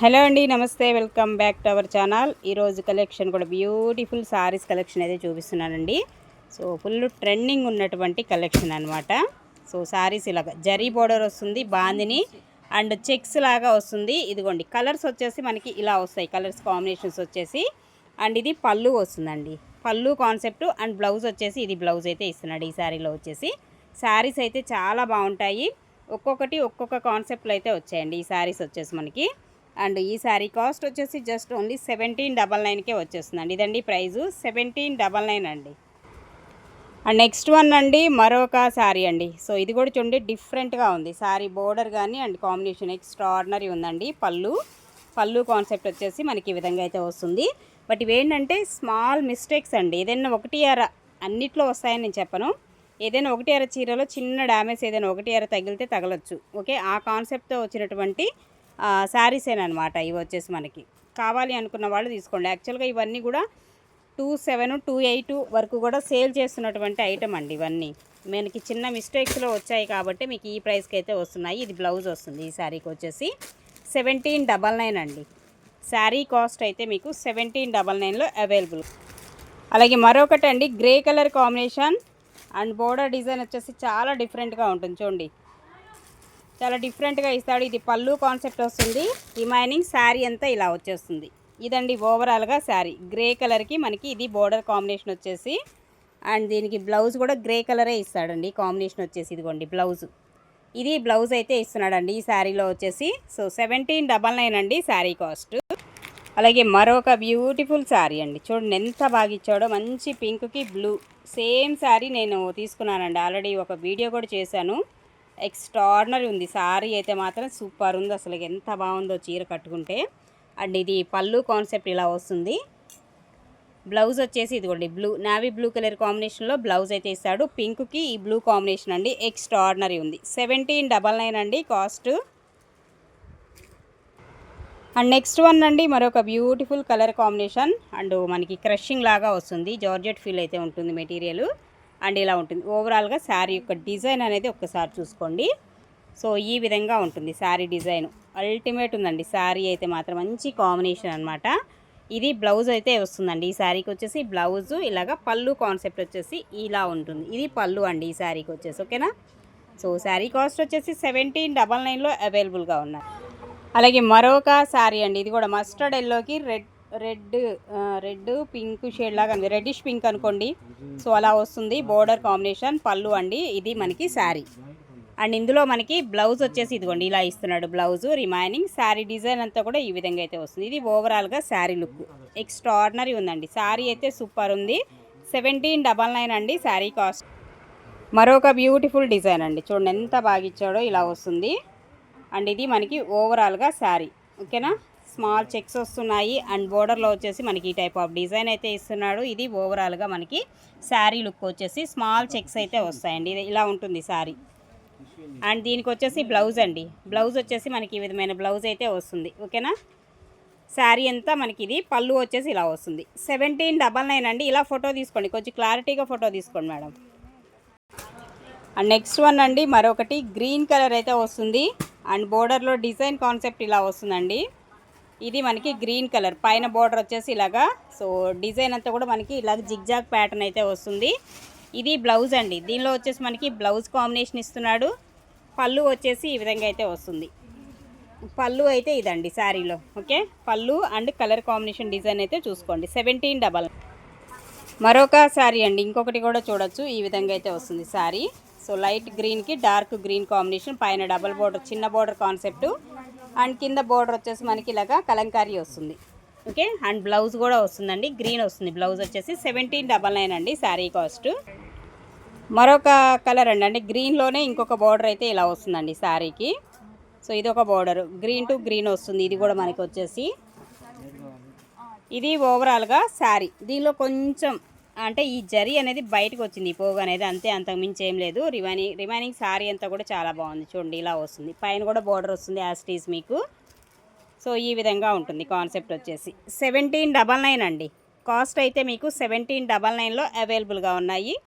Hello అండి నమస్తే welcome back to our channel. ఈరోజు కలెక్షన్ కూడా బ్యూటిఫుల్ సారీస్ కలెక్షన్ అయితే చూపిస్తున్నానండి. సో ఫుల్ ట్రెండింగ్ ఉన్నటువంటి కలెక్షన్ అనమాట సో సారీస్ ఇలాగ జరీ బోర్డర్ వస్తుంది బాందిని అండ్ చెక్స్ లాగా వస్తుంది. ఇదిగోండి కలర్స్ వచ్చేసి మనకి ఇలా వస్తాయి. కలర్స్ కాంబినేషన్స్ వచ్చేసి అండ్ ఇది పళ్ళు వస్తుందండి. పళ్ళు కాన్సెప్ట్ అండ్ బ్లౌజ్ వచ్చేసి ఇది బ్లౌజ్ అయితే ఇస్తున్నాడు ఈ శారీలో వచ్చేసి. శారీస్ అయితే చాలా బాగుంటాయి. ఒక్కొక్కటి ఒక్కొక్క కాన్సెప్ట్లో అయితే వచ్చాయండి ఈ శారీస్ వచ్చేసి మనకి. అండ్ ఈ శారీ కాస్ట్ వచ్చేసి జస్ట్ ఓన్లీ సెవెంటీన్ డబల్ నైన్కే వచ్చేస్తుందండి. ఇదండి ప్రైజు సెవెంటీన్ డబల్ నైన్ అండి. అండ్ నెక్స్ట్ వన్ అండి మరొక శారీ అండి. సో ఇది కూడా చూడండి డిఫరెంట్గా ఉంది. శారీ బోర్డర్ కానీ అండ్ కాంబినేషన్ ఎక్స్ట్రాడినరీ ఉందండి. పళ్ళు పళ్ళు కాన్సెప్ట్ వచ్చేసి మనకి ఈ విధంగా అయితే వస్తుంది. బట్ ఇవేంటంటే స్మాల్ మిస్టేక్స్ అండి. ఏదైనా ఒకటి అర అన్నిట్లో వస్తాయని నేను చెప్పను. ఏదైనా ఒకటి అర చీరలో చిన్న డ్యామేజ్ ఏదైనా ఒకటి అర తగిలితే తగలొచ్చు. ఓకే? ఆ కాన్సెప్ట్తో వచ్చినటువంటి శారీసేనమాట ఇవి వచ్చేసి మనకి. కావాలి అనుకున్న వాళ్ళు తీసుకోండి. యాక్చువల్గా ఇవన్నీ కూడా టూ సెవెన్ టూ ఎయిట్ వరకు కూడా సేల్ చేస్తున్నటువంటి ఐటమ్ అండి ఇవన్నీ. మనకి చిన్న మిస్టేక్స్లో వచ్చాయి కాబట్టి మీకు ఈ ప్రైస్కి అయితే వస్తున్నాయి. ఇది బ్లౌజ్ వస్తుంది ఈ శారీకి వచ్చేసి. సెవెంటీన్ డబల్ నైన్ అండి. శారీ కాస్ట్ అయితే మీకు సెవెంటీన్ డబల్ నైన్లో అవైలబుల్. అలాగే మరొకటి అండి grey colour combination and border design వచ్చేసి చాలా డిఫరెంట్గా ఉంటుంది చూడండి. చాలా డిఫరెంట్గా ఇస్తాడు. ఇది పళ్ళు కాన్సెప్ట్ వస్తుంది. రిమైనింగ్ శారీ అంతా ఇలా వచ్చేస్తుంది. ఇదండి ఓవరాల్గా శారీ. గ్రే కలర్కి మనకి ఇది బోర్డర్ కాంబినేషన్ వచ్చేసి అండ్ దీనికి బ్లౌజ్ కూడా గ్రే కలరే ఇస్తాడండి. కాంబినేషన్ వచ్చేసి ఇదిగోండి బ్లౌజ్. ఇది బ్లౌజ్ అయితే ఇస్తున్నాడండి ఈ శారీలో వచ్చేసి. సో సెవెంటీన్ డబల్ నైన్ అండి శారీ కాస్ట్. అలాగే మరొక బ్యూటిఫుల్ శారీ అండి. చూడండి ఎంత బాగా ఇచ్చాడో. మంచి పింక్కి బ్లూ. సేమ్ శారీ నేను తీసుకున్నానండి. ఆల్రెడీ ఒక వీడియో కూడా చేశాను. ఎక్స్ట్రాడినరీ ఉంది. సారీ అయితే మాత్రం సూపర్ ఉంది. అసలు ఎంత బాగుందో చీర కట్టుకుంటే. అండ్ ఇది పళ్ళు కాన్సెప్ట్ ఇలా వస్తుంది. బ్లౌజ్ వచ్చేసి ఇదిగోండి బ్లూ నావీ బ్లూ కలర్ కాంబినేషన్లో బ్లౌజ్ అయితే ఇస్తాడు. పింక్కి ఈ బ్లూ కాంబినేషన్ అండి ఎక్స్ట్రాడినరీ ఉంది. సెవెంటీన్ డబల్ నైన్ అండి కాస్ట్. అండ్ నెక్స్ట్ వన్ అండి మరొక బ్యూటిఫుల్ కలర్ కాంబినేషన్. అండ్ మనకి క్రషింగ్ లాగా వస్తుంది. జార్జెట్ ఫీల్ అయితే ఉంటుంది మెటీరియల్. అండ్ ఇలా ఉంటుంది. ఓవరాల్గా శారీ యొక్క డిజైన్ అనేది ఒక్కసారి చూసుకోండి. సో ఈ విధంగా ఉంటుంది శారీ డిజైన్. అల్టిమేట్ ఉందండి. శారీ అయితే మాత్రం మంచి కాంబినేషన్ అనమాట ఇది బ్లౌజ్ అయితే వస్తుందండి. ఈ శారీకి వచ్చేసి బ్లౌజ్ ఇలాగ పళ్ళు కాన్సెప్ట్ వచ్చేసి ఇలా ఉంటుంది. ఇది పళ్ళు అండి ఈ శారీకి వచ్చేసి ఓకేనా సో శారీ కాస్ట్ వచ్చేసి సెవెంటీన్ డబల్ నైన్లో అవైలబుల్గా ఉన్నాయి. అలాగే మరొక శారీ అండి. ఇది కూడా మస్టర్డ్ ఎల్లోకి red red red pink shade లాగా ఉంది. రెడ్డిష్ పింక్ అనుకోండి. సో అలా వస్తుంది. బోర్డర్ కాంబినేషన్ పళ్ళు అండి. ఇది మనకి శారీ. అండ్ ఇందులో మనకి బ్లౌజ్ వచ్చేసి ఇదిగోండి ఇలా ఇస్తున్నాడు బ్లౌజ్ రిమైనింగ్ శారీ డిజైన్ అంతా కూడా ఈ విధంగా అయితే వస్తుంది. ఇది ఓవరాల్గా శారీ లుక్. ఎక్స్ట్రాడినరీ ఉందండి. శారీ అయితే సూపర్ ఉంది. సెవెంటీన్ డబల్ నైన్ అండి శారీ కాస్ట్. మరొక బ్యూటిఫుల్ డిజైన్ అండి. చూడండి ఎంత బాగా ఇచ్చాడో ఇలా వస్తుంది. అండ్ ఇది మనకి ఓవరాల్గా శారీ. ఓకేనా? స్మాల్ చెక్స్ వస్తున్నాయి అండ్ బోర్డర్లో వచ్చేసి మనకి ఈ టైప్ ఆఫ్ డిజైన్ అయితే ఇస్తున్నాడు. ఇది ఓవరాల్గా మనకి శారీ లుక్ వచ్చేసి స్మాల్ చెక్స్ అయితే వస్తాయండి. ఇది ఇలా ఉంటుంది శారీ. అండ్ దీనికి వచ్చేసి బ్లౌజ్ అండి. బ్లౌజ్ వచ్చేసి మనకి ఈ విధమైన బ్లౌజ్ అయితే వస్తుంది. ఓకేనా? శారీ అంతా మనకి ఇది పళ్ళు వచ్చేసి ఇలా వస్తుంది. సెవెంటీన్ డబల్ నైన్ అండి. ఇలా ఫోటో తీసుకోండి. కొంచెం క్లారిటీగా ఫోటో తీసుకోండి మేడం. అండ్ నెక్స్ట్ వన్ అండి. మరొకటి గ్రీన్ కలర్ అయితే వస్తుంది. అండ్ బోర్డర్లో డిజైన్ కాన్సెప్ట్ ఇలా వస్తుందండి. ఇది మనకి గ్రీన్ కలర్. పైన బోర్డర్ వచ్చేసి ఇలాగా. సో డిజైన్ అంతా కూడా మనకి ఇలాగ జిగ్జాగ్ ప్యాటర్న్ అయితే వస్తుంది. ఇది బ్లౌజ్ అండి. దీనిలో వచ్చేసి మనకి బ్లౌజ్ కాంబినేషన్ ఇస్తున్నాడు. పళ్ళు వచ్చేసి ఈ విధంగా అయితే వస్తుంది. పళ్ళు అయితే ఇదండి శారీలో. ఓకే? పళ్ళు అండ్ కలర్ కాంబినేషన్ డిజైన్ అయితే చూసుకోండి. సెవెంటీన్ డబల్ మరొక శారీ అండి. ఇంకొకటి కూడా చూడొచ్చు. ఈ విధంగా అయితే వస్తుంది శారీ. సో లైట్ గ్రీన్కి డార్క్ గ్రీన్ కాంబినేషన్ పైన డబల్ బోర్డర్ చిన్న బోర్డర్ కాన్సెప్ట్ అండ్ కింద బోర్డర్ వచ్చేసి మనకి ఇలాగా కలంకారీ వస్తుంది. ఓకే అండ్ బ్లౌజ్ కూడా వస్తుందండి. గ్రీన్ వస్తుంది. బ్లౌజ్ వచ్చేసి సెవెంటీన్ డబల్ నైన్ అండి శారీ కాస్ట్. మరొక కలర్ అండి. అంటే గ్రీన్లోనే ఇంకొక బార్డర్ అయితే ఇలా వస్తుందండి శారీకి. సో ఇది ఒక బార్డర్. గ్రీన్ టు గ్రీన్ వస్తుంది. ఇది కూడా మనకి వచ్చేసి. ఇది ఓవరాల్గా శారీ. దీనిలో కొంచెం అంటే ఈ జరీ అనేది బయటకు వచ్చింది ఈ పోగు అనేది అంతే అంతకు మించి ఏం లేదు. రిమైనింగ్ రిమైనింగ్ సారీ అంతా కూడా చాలా బాగుంది. చూడండి ఇలా వస్తుంది. పైన కూడా బోర్డర్ వస్తుంది యాస్టీస్ మీకు. సో ఈ విధంగా ఉంటుంది కాన్సెప్ట్ వచ్చేసి. సెవెంటీన్ డబల్ నైన్ అండి. కాస్ట్ అయితే మీకు సెవెంటీన్ డబల్ నైన్లో అవైలబుల్గా ఉన్నాయి.